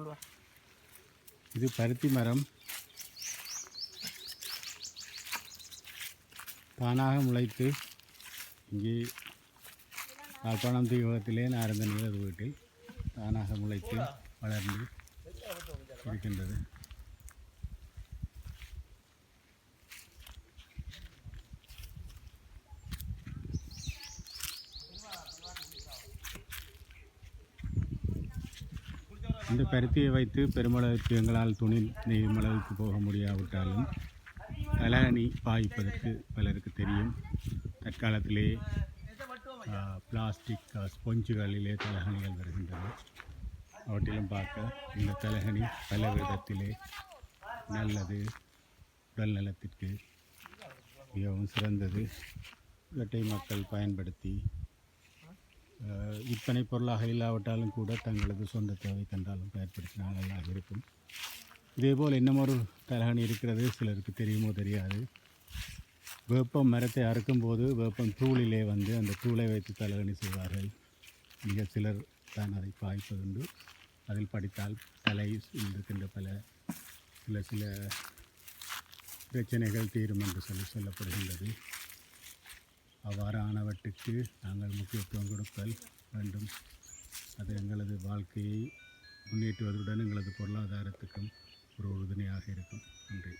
கொண்டு வா இது பருத்தி மரம். தானாக முளைத்து இங்கே யாழ்ப்பாணம் தீபகத்திலே நாரந்த நீரது வீட்டில் தானாக முளைத்து வளர்ந்து இருக்கின்றது. இந்த பருத்தியை வைத்து பெருமளவுக்கு எங்களால் துணி நெய்யும் அளவுக்கு போக முடியாவிட்டாலும் தலகணி பாய்ப்பதற்கு பலருக்கு தெரியும். தற்காலத்திலே பிளாஸ்டிக் ஸ்பொஞ்சுகளிலே தலகணிகள் வருகின்றன. அவற்றிலும் பார்க்க இந்த தலகணி பல விதத்திலே நல்லது உடல் நலத்திற்கு மிகவும் சிறந்தது. இவற்றை மக்கள் பயன்படுத்தி விற்பனை பொருளாக இல்லாவிட்டாலும் கூட தங்களது சொந்த தேவை கண்டாலும் பயன்படுத்தினால் நல்லா இருக்கும். இதேபோல் இன்னமொரு தலகணி இருக்கிறது. சிலருக்கு தெரியுமோ தெரியாது. வேப்பம் மரத்தை அறுக்கும்போது வேப்பம் தூளிலே வந்து அந்த தூளை வைத்து தலகணி செய்வார்கள். மிக சிலர் தான் அதை பாய்ப்பதுண்டு. அதில் படித்தால் தலை இருக்கின்ற பல சில சில பிரச்சனைகள் தீரும் என்று சொல்லி சொல்லப்படுகின்றது. அவ்வாறானவற்றுக்கு நாங்கள் முக்கியத்துவம் கொடுத்தல் வேண்டும். அது எங்களது வாழ்க்கையை முன்னேற்றுவதுடன் எங்களது பொருளாதாரத்துக்கும் ஒரு உறுதுணையாக இருக்கும். நன்றி.